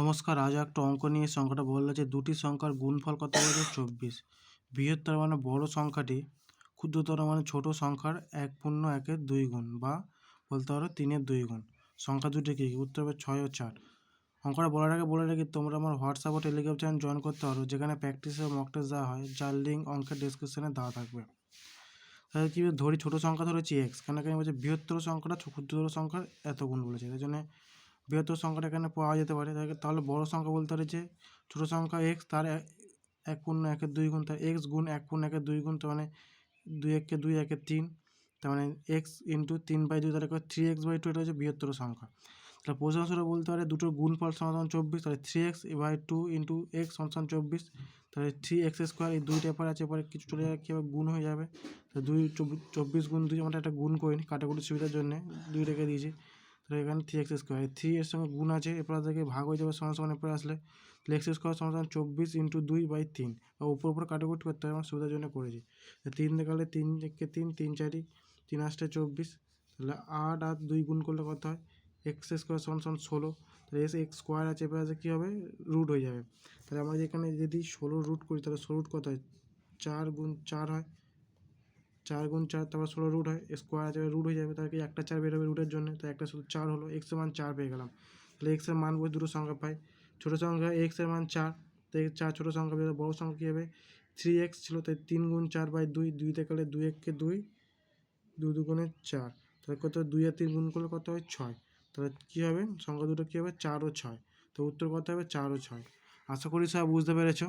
নমস্কার, আজ একটা অঙ্ক নিয়ে সংখ্যাটা বলা যে দুটি সংখ্যার গুণফল কত বলছে চব্বিশ। বৃহত্তর মানে বড় সংখ্যাটি, ক্ষুদ্রতর মানে ছোট সংখ্যার এক পূর্ণ একের দুই গুণ বা বলতে পারো তিনের দুই গুণ। সংখ্যা দুটি কী? উত্তর হবে ছয় ও চার। অঙ্কটা বলার আগে বলে রাখি, তোমরা আমার হোয়াটসঅ্যাপ ও টেলিগ্রাম চ্যানেল জয়েন করতে পারো, যেখানে প্র্যাকটিস ও দেওয়া হয়, যার লিঙ্ক অঙ্কের ডিসক্রিপশনে দেওয়া থাকবে। তাহলে কী ধরি? ছোটো সংখ্যা ধরেছি এক্স কেন এখানে বলছে বৃহত্তর সংখ্যাটা, ক্ষুদ্রতর সংখ্যার এত গুণ বলেছে, তাই জন্য বৃহত্তর সংখ্যাটা এখানে পাওয়া যেতে পারে। তাহলে- তাহলে বড় সংখ্যা বলতে পারে যে, ছোটো সংখ্যা এক্স তার এক পূর্ণ একের দুই গুণ তার এক্স গুণ এক পূর্ণ একের দুই গুণ তার মানে দুই একে দুই একে তিন, তার মানে এক্স ইন্টু তিন বাই দুই তাহলে থ্রি এক্স বাই টু এটা হচ্ছে বৃহত্তর সংখ্যা। তাহলে প্রশ্ন সূত্র বলতে পারে দুটোর গুণফল সমান চব্বিশ, তাহলে three x by two into x সমান চব্বিশ, তাহলে থ্রি এক্স স্কোয়ার এই দুইটা এপারে আছে এবারে কিছু চলে যাবে, কীভাবে গুণ হয়ে যাবে? তো দুই, চব্বিশ গুণ দুই, আমরা একটা গুণ করিনি কাটাকুটির সুবিধার জন্য দুই রেখে দিয়েছি। তাহলে এখানে থ্রি এক্স স্কোয়ার থ্রি এর সঙ্গে গুণ আছে, এরপর থেকে ভাগ হয়ে যাবে সমান সমান, এরপরে আসলে তাহলে এক্স স্কোয়ার সমান সমান চব্বিশ ইন্টু দুই বাই তিন। বা উপর উপর কাটাকুটি করতে হবে, আমার সুবিধার জন্য করেছি। তিন দেখালে তিন থেকে তিন তিন চারি, তিন আসতে চব্বিশ। তাহলে আট আর দুই গুণ করলে কত হয়? এক্স স্কোয়ার সমান সমান ষোলো। তাহলে এস এক্স স্কোয়ার আছে এবার কী হবে? রুট হয়ে যাবে। তাহলে আমরা এখানে যদি ষোলো রুট করি, তাহলে ষোলো রুট কত হয়? চার গুণ চার হয়। চার গুণ চার তারপর ষোলো রুট হয় স্কোয়ার আছে রুট হয়ে যাবে তার কি একটা চার বেরোবে রুটের জন্য? তাই একটা শুধু চার হলো এক্সের মান চার পেয়ে গেলাম। তাহলে এক্সের মান বই দুটো সংখ্যা পাই। ছোটো সংখ্যা এক্সের মান চার, তাই চার ছোটো সংখ্যা পেয়ে বড়ো সংখ্যা কী হবে? থ্রি এক্স ছিল, তাই তিন গুণ চার বাই দুই দুই গেলে দুই এককে দুই দুই দুগুণে চার। তাহলে কত? দুই আর তিন গুণ করলে কত হয়? ছয়। তাহলে কী হবে? সংখ্যা দুটো কী হবে? চার ও ছয়। তো উত্তর কত হবে? চার ও ছয়। আশা করি সব বুঝতে পেরেছ।